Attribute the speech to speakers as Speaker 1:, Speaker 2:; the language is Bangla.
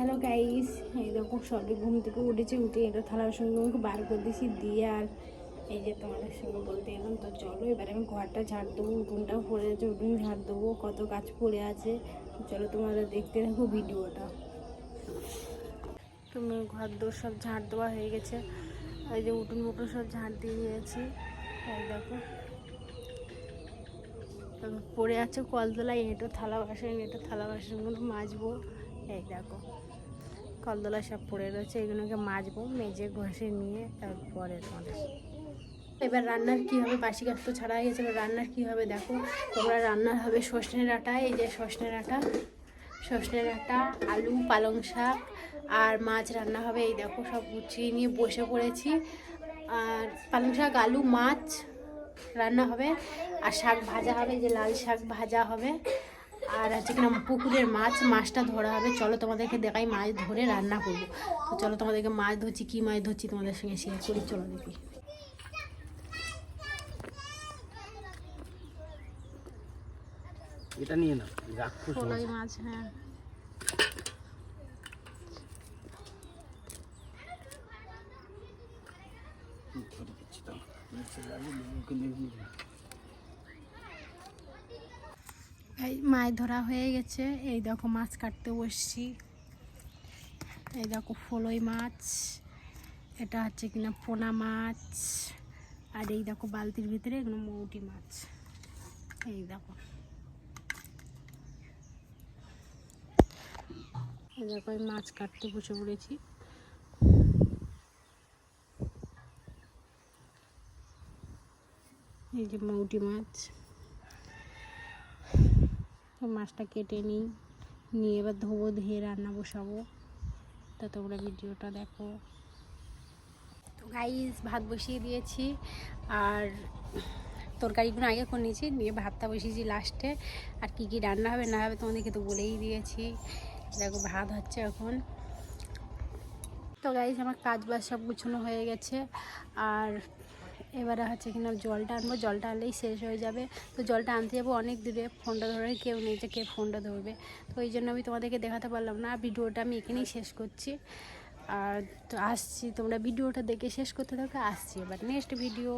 Speaker 1: হ্যালো গাইস, এই দেখো সবে ঘুম থেকে উঠেছি, উঠে এটা থালা বাসনগুলোকে বার করে দিয়েছি দিয়ে আর এই যে তোমাদের সঙ্গে বলতে এলাম, তো চলো এবারে আমি ঘরটা ঝাড় দেবো উঠোনটাও পড়ে আছে, উঠোন ঝাড় দেবো, কত গাছ পড়ে আছে। চলো তোমরা দেখতে থাকো ভিডিওটা। তুমি ঘর দোর সব ঝাড় দেওয়া হয়ে গেছে, এই যে উঠোন মুটুন সব ঝাড় দিয়ে দিয়েছি এই দেখো। পড়ে আছে কলতলায়, এঁটো থালা বাসন, এঁটো থালা বাসনগুলো মাজবো। এই দেখো, কলতলা সব পড়ে রয়েছে, এগুলোকে মাজবো, মেজে, ঘষে নিয়ে তারপরে এবার রান্নার কী হবে? বাসি কাঠ তো ছাড়া গেছে, এবার রান্নার কী হবে দেখো? তোমরা রান্নার হবে সজনের আটা, এই যে সজনের আটা। সজনের আটা, আলু, পালং শাক, আর মাছ রান্না হবে, এই দেখো, সব গুছিয়ে নিয়ে বসে পড়েছি। আর পালং শাক, আলু, মাছ রান্না হবে, আর শাক ভাজা হবে যে লাল শাক ভাজা হবে। আর হচ্ছে কিনা পুকুরের মাছ মাছটা ধরা হবে। চলো তোমাদেরকে দেখাই মাছ ধরে রান্না করব। তো চলো তোমাদেরকে মাছ ধরছি কী মাছ ধরছি তোমাদের সঙ্গে শেয়ার করি চলো দেখি।
Speaker 2: এটা নিয়ে না রাক্ষস
Speaker 1: মাছ। হ্যাঁ।
Speaker 2: ধরে দিচ্ছি তো
Speaker 1: মাছ ধরা হয়ে গেছে। এই দেখো মাছ কাটতে বসছি। এই দেখো ফলই মাছ। এটা হচ্ছে কিনা পোনা মাছ। আর এই দেখো বালতির ভিতরে এগুলো মৌটি মাছ। এই দেখো। এই দেখো আমি মাছ কাটতে বসে পড়েছি। এই যে মৌটি মাছ। মাছটা কেটে নিই। নিয়ে এবার ধোবো, ধুয়ে রান্না বসাবো। তা তোমরা ভিডিওটা দেখো। তো গাইস ভাত বসিয়ে দিয়েছি। আর তরকারিগুলো আগে করে নিয়েছি, নিয়ে ভাতটা বসিয়েছি লাস্টে আর কি কি রান্না হবে না হবে তোমাদেরকে তো বলেই দিয়েছি। দেখো ভাত হচ্ছে এখন। তো গাইস আমার কাজ বাজ সব গুছানো হয়ে গেছে। আর এবারে হচ্ছে কিনা জলটা আনব, জলটা আনলেই শেষ হয়ে যাবে। তো জলটা আনতে যাব অনেক দূরে, ফোনটা ধরে কেউ নেই যে কে ফোনটা ধরবে। তো ওই জন্য আমি তোমাদেরকে দেখাতে পারলাম না, ভিডিওটা আমি এখানেই শেষ করছি। আর তো আসছি, তোমরা ভিডিওটা দেখে শেষ করতে থাকো, আসছি এবার নেক্সট ভিডিও